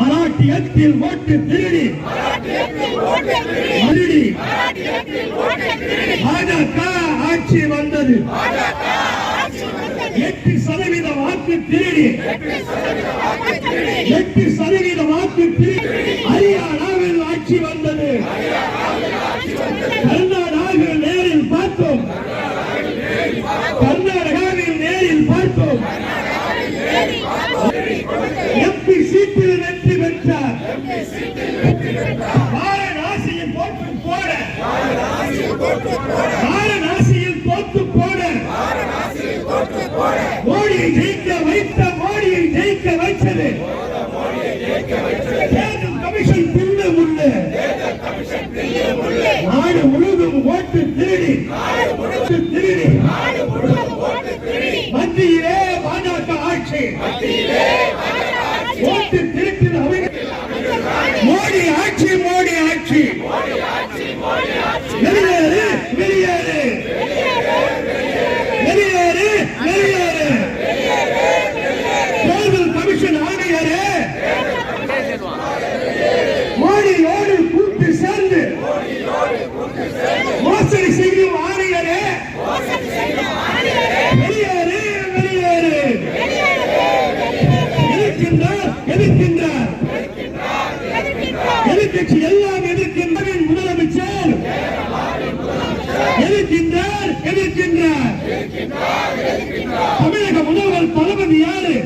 மராட்டியத்தில் ஓட்டு திருடி. திருடி. பாஜக ஆட்சி வந்தது. எட்டு சதவீத வாக்கு திருடி. எட்டு சதவீத வாக்கு திருடி. ஹரியானாவில் ஆட்சி வந்தது. மோடியை ஜெயிக்க வைத்த மோடியை ஜெயிக்க வைத்தது. தேர்தல் கமிஷன் தில்லு முள்ளு நாடு முழுவதும் ஓட்டு திருடி ஓட்டு திருடி மத்தியிலே பாஜக ஆட்சி ஓட்டு திருட்டின அவங்க மோடி ஆட்சி மோடி ஆட்சி வெளியேறு வெளியேறு வெளியேறு வெளியேறு தேர்தல் கமிஷன் ஆணையரே மோடியோடு கூட்டு சேர்ந்து மோசடி செய்யும் ஆணையரே வெளியேறு வெளியேறு எதிர்க்கின்றார் எதிர்க்கின்றார் எதிர்க்கட்சி எல்லாம் எதிர்க்கின்ற முதலமைச்சர்? எதிர்க்கின்றார் எதிர்க்கின்றார். தமிழக முதல்வர் தளபதி யாரு?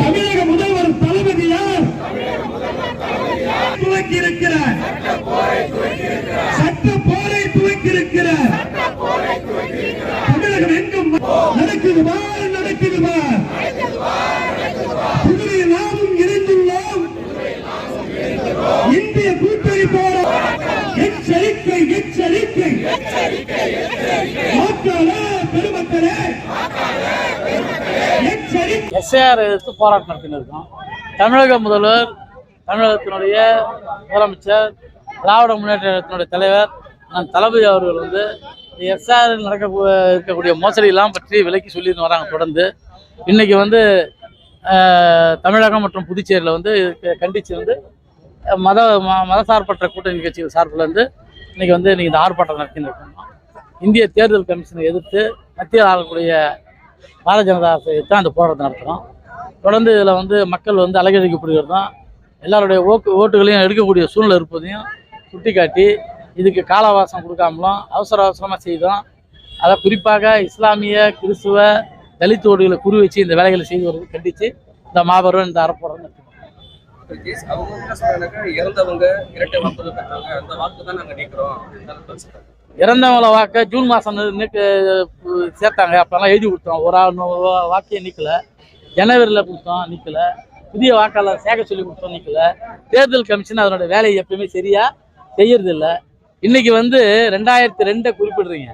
தமிழக முதல்வர் தளபதி யார்? துவக்கி இருக்கிறார் சட்ட போரை துவக்கி இருக்கிறார் தமிழகம் எங்கும் நடக்குதுமா நடக்குதுமா இந்திய கூட்டணி போற எச்சரிக்கை எச்சரிக்கை. மக்களே பெருமக்களே. எச்சரிக்கை. எஸ்ஏஆர் எதிர்த்து போராட்டம் நடத்தினிருக்கோம் தமிழக முதல்வர் தமிழகத்தினுடைய முதலமைச்சர் திராவிட முன்னேற்றத்தினுடைய தலைவர் நம் தளபதி அவர்கள் வந்து எஸ்ஆர் நடக்க இருக்கக்கூடிய மோசடியெல்லாம் பற்றி விலக்கி சொல்லிட்டு வராங்க தொடர்ந்து. இன்னைக்கு வந்து தமிழகம் மற்றும் புதுச்சேரியில் வந்து இதுக்கு கண்டித்து வந்து மத ம- மதசார்பற்ற கூட்டணி கட்சிகள் சார்பில் வந்து இன்னைக்கு வந்து இன்னைக்கு இந்த ஆர்ப்பாட்டம் நடத்தினிருக்கோம் இந்திய தேர்தல் கமிஷனை எதிர்த்து மத்தியில் ஆளக்கூடிய பாரதிய ஜனதா தான் அந்த போராட்டத்தை நடத்துகிறோம் தொடர்ந்து இதில் வந்து மக்கள் வந்து அலங்கரிக்கப்படுகிறதும் எல்லாருடைய ஓட்டு ஓட்டுகளையும் எடுக்கக்கூடிய சூழ்நிலை இருப்பதையும் சுட்டிக்காட்டி இதுக்கு காலவாசம் கொடுக்காமலும் அவசர அவசரமாக செய்தோம். அதை குறிப்பாக இஸ்லாமிய கிறிஸ்துவ தலித் ஓட்டுகளை குறி வச்சு இந்த வேலைகளை செய்து வருவது கண்டித்து இந்த மாபெரும் இந்த அறப்போராட்டம் நடத்தினோம் அவங்க என்ன சொன்னாங்க இறந்தவங்க இரட்டை வாக்குறுதி பெற்றாங்க. அந்த வாக்கு தான் நாங்கள் நீக்கிறோம் இறந்தவங்கள வாக்கை ஜூன் மாதம் நீக்க சேர்த்தாங்க. அப்போல்லாம் எழுதி கொடுத்தோம். ஒரு ஆள் வாக்கையும் நிற்கல ஜனவரியில் கொடுத்தோம் நிற்கல புதிய வாக்காளர் சேர்க்க சொல்லி கொடுத்தோம் நிற்கல தேர்தல் கமிஷன் அதனோட வேலையை எப்பயுமே சரியாக செய்யறதில்ல. இன்றைக்கி இன்னைக்கு வந்து ரெண்டாயிரத்தி ரெண்டை குறிப்பிடுறீங்க.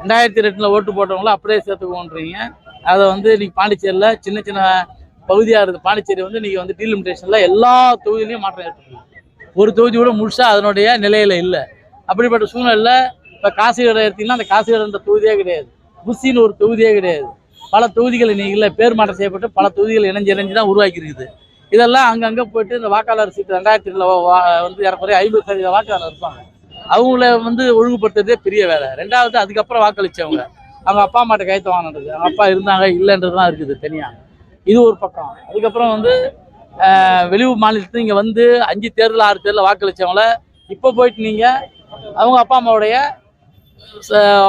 ரெண்டாயிரத்தி ரெண்டில் ஓட்டு போட்டவங்கள அப்படியே சேர்த்துக்கோன்றீங்க அதை வந்து இன்னைக்கு பாண்டிச்சேரியில் சின்ன சின்ன பகுதியாக இருக்குது பாண்டிச்சேரி வந்து நீங்கள் வந்து டீலிமிட்டேஷனில் எல்லா தொகுதியிலையும் மாற்றம் ஏற்பட்டுருக்கு. ஒரு தொகுதி கூட முழுசாக அதனுடைய நிலையில் இல்லை. அப்படிப்பட்ட சூழ்நிலையில் இப்போ காசிகடை எடுத்திங்கன்னா அந்த காசிகடைன்ற தொகுதியே கிடையாது. புசின்னு ஒரு தொகுதியே கிடையாது. பல தொகுதிகள் இன்றைக்கி இல்லை. பேர் மாற்றம் செய்யப்பட்டு பல தொகுதிகள் இணைஞ்சு இணைஞ்சு தான் உருவாக்கி இருக்குது இதெல்லாம் அங்கங்கே போயிட்டு இந்த வாக்காளர் சீட்டு ரெண்டாயிரத்தி வந்து ஏறக்குறைய ஐம்பது சதவீத வாக்காளர் இருப்பாங்க. அவங்கள வந்து ஒழுங்குபடுத்துறதே பெரிய வேலை. ரெண்டாவது அதுக்கப்புறம் வாக்களித்தவங்க அவங்க அப்பா அம்மாட்ட கையெழுத்து வாங்கினது அவங்க அப்பா இருந்தாங்க இல்லைன்றதுலாம் இருக்குது தனியாக இது ஒரு பக்கம். அதுக்கப்புறம் வந்து வெளியூர் மாநிலத்துல இங்கே வந்து அஞ்சு தேர்தல் ஆறு தேர்தல் வாக்களிச்சவங்கள இப்போ போயிட்டு நீங்கள் அவங்க அப்பா அம்மாவுடைய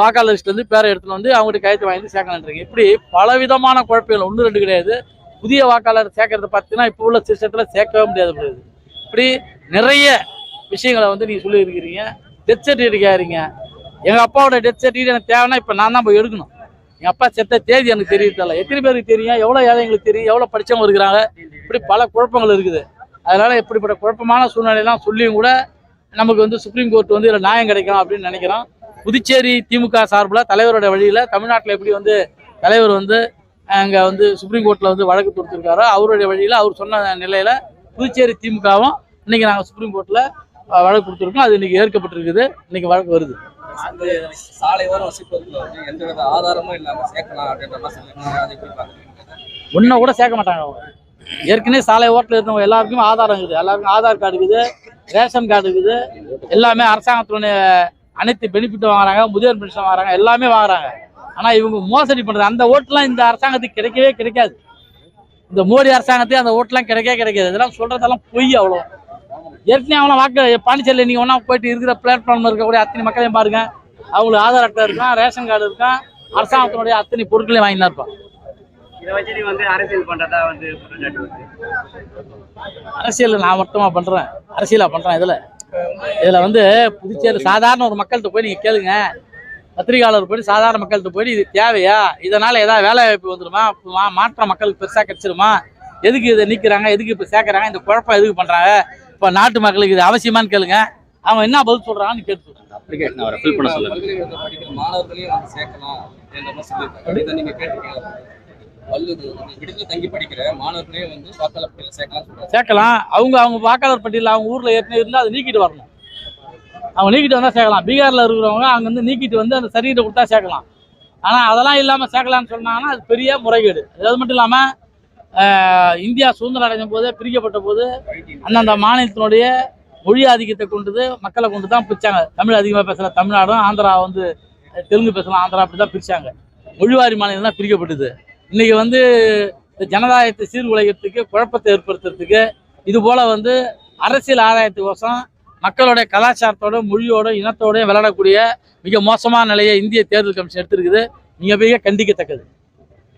வாக்காளர் லிஸ்ட்லேருந்து பேரை எடுத்துன்னு வந்து அவங்ககிட்ட கையெழுத்து வாங்கி சேர்க்கலான்றீங்க இப்படி பலவிதமான குழப்பங்கள் ஒன்று ரெண்டு கிடையாது. புதிய வாக்காளர் சேர்க்கறத பார்த்தீங்கன்னா இப்போ உள்ள சிஸ்டத்தில் சேர்க்கவே முடியாது முடியாது இப்படி நிறைய விஷயங்களை வந்து நீங்கள் சொல்லியிருக்கிறீங்க. டெத் சர்டிஃபிகேட் கேட்குறீங்க எங்கள் அப்பாவோட டெத் சர்டிஃபிகேட் எனக்கு தேவைன்னா இப்போ நான் தான் போய் எடுக்கணும். எங்கள் அப்பா செத்த தேதி எனக்கு தெரியறதில்ல எத்தனை பேருக்கு தெரியும்? எவ்வளோ ஏழைங்களுக்கு தெரியும்? எவ்வளோ படித்தவங்க இருக்கிறாங்க? இப்படி பல குழப்பங்கள் இருக்குது. அதனால் இப்படிப்பட்ட குழப்பமான சூழ்நிலையெல்லாம் சொல்லியும் கூட நமக்கு வந்து சுப்ரீம் கோர்ட் வந்து இதில் நியாயம் கிடைக்கும் அப்படின்னு நினைக்கிறோம். புதுச்சேரி திமுக சார்பில் தலைவரோட வழியில் தமிழ்நாட்டில் எப்படி வந்து தலைவர் வந்து அங்கே வந்து சுப்ரீம் கோர்ட்டில் வந்து வழக்கு கொடுத்துருக்காரோ அவருடைய வழியில் அவர் சொன்ன நிலையில் புதுச்சேரி திமுகவும் இன்றைக்கி நாங்கள் சுப்ரீம் கோர்ட்டில் வழக்கு கொடுத்துருக்கோம். அது இன்னைக்கு ஏற்கப்பட்டிருக்குது. இன்னைக்கு வழக்கு வருது. அந்த சாலை ஓரம் வசிப்பதுல வந்து எந்தவித ஆதாரமும் இல்லாம சேர்க்கலாம் அப்படின்ற மாதிரி சொல்லியிருக்காங்க. அதை எப்படி பாக்குறீங்க ஒன்றும் கூட சேர்க்க மாட்டாங்க அவங்க. ஏற்கனவே சாலை ஓட்டில் இருந்தவங்க எல்லாருக்குமே ஆதாரம் இருக்குது. எல்லாருக்கும் ஆதார் கார்டு இருக்குது ரேஷன் கார்டு இருக்குது. எல்லாமே அரசாங்கத்தினுடைய அனைத்து பெனிஃபிட்டும் வாங்குறாங்க முதியோர் பென்ஷன் வாங்குறாங்க எல்லாமே வாங்குறாங்க. ஆனால் இவங்க மோசடி பண்ணுறது அந்த ஓட்டுலாம் இந்த அரசாங்கத்துக்கு கிடைக்கவே கிடைக்காது. இந்த மோடி அரசாங்கத்துக்கு அந்த ஓட்டுலாம் கிடைக்கவே கிடைக்காது. இதெல்லாம் சொல்றதெல்லாம் பொய் அவ்வளோ ஏற்கனவே அவங்களாம் வாக்கு பாண்டிச்சேரியில் நீங்கள் ஒன்றா போயிட்டு இருக்கிற பிளாட்ஃபார்மில் இருக்கக்கூடிய அத்தனை மக்களையும் பாருங்க. அவங்களுக்கு ஆதார் அட்டை இருக்கும் ரேஷன் கார்டு இருக்கும் அரசாங்கத்தினுடைய அத்தனை பொருட்களையும் வாங்கி தான் இருப்பான். அரசியல் நான் மட்டுமா பண்றேன்? அரசியலா பண்றேன் இதுல. இதுல வந்து புதுச்சேரி சாதாரண ஒரு மக்கள்கிட்ட போய் நீங்க கேளுங்க. பத்திரிகையாளர் போய் சாதாரண மக்கள்கிட்ட போய் இது தேவையா? இதனால ஏதாவது வேலை வாய்ப்பு வந்துருமா? மா- மாற்றம் மக்களுக்கு பெருசா கிடைச்சிருமா? எதுக்கு இதை நீக்கிறாங்க? எதுக்கு இப்ப சேர்க்கறாங்க? இந்த குழப்பம் எதுக்கு பண்றாங்க? இப்ப நாட்டு மக்களுக்கு இது அவசியமான்னு கேளுங்க. அவங்க என்ன பதில் சொல்றாங்கன்னு கேட்டு. அப்ளிகேஷன் அவரை ஃபில் பண்ண சொல்லுங்க. பல்கலைக்கழகத்துல படிக்கிற மாணவர்களையும் வந்து சேர்க்கலாம். நீங்க கேட்டிருக்கீங்க அவங்க அவங்க வாக்காளர் பட்டியலில் அவங்க ஊர்ல ஏற்கனவே இருந்தால் அதை நீக்கிட்டு வரணும். அவங்க நீக்கிட்டு வந்தால் சேர்க்கலாம். பீகார்ல இருக்கிறவங்க அங்க வந்து நீக்கிட்டு வந்து அந்த சர்டிஃபிகேட் கொடுத்தா சேர்க்கலாம். ஆனா அதெல்லாம் இல்லாம சேர்க்கலாம்னு சொன்னாங்கன்னா அது பெரிய முறைகேடு. அது மட்டும் இல்லாம ஆஹ், இந்தியா சுதந்திரம் அடைஞ்ச போது பிரிக்கப்பட்ட போது அந்தந்த மாநிலத்தினுடைய மொழி ஆதிக்கத்தை கொண்டுது மக்களை கொண்டு தான் பிரிச்சாங்க. தமிழ் அதிகமாக பேசுகிற தமிழ்நாடும் ஆந்திரா வந்து தெலுங்கு பேசலாம் ஆந்திரா அப்படி தான் பிரிச்சாங்க. மொழிவாரி மாநிலம் தான் பிரிக்கப்பட்டது. இன்றைக்கி வந்து இந்த ஜனதாயத்தை சீர்குலைக்கிறதுக்கு குழப்பத்தை ஏற்படுத்துறதுக்கு இது போல் வந்து அரசியல் ஆதாயத்துக்கோசம் மக்களுடைய கலாச்சாரத்தோட மொழியோட இனத்தோடையும் விளையாடக்கூடிய மிக மோசமான நிலையை இந்திய தேர்தல் கமிஷன் எடுத்திருக்குது. மிக மிக கண்டிக்கத்தக்கது.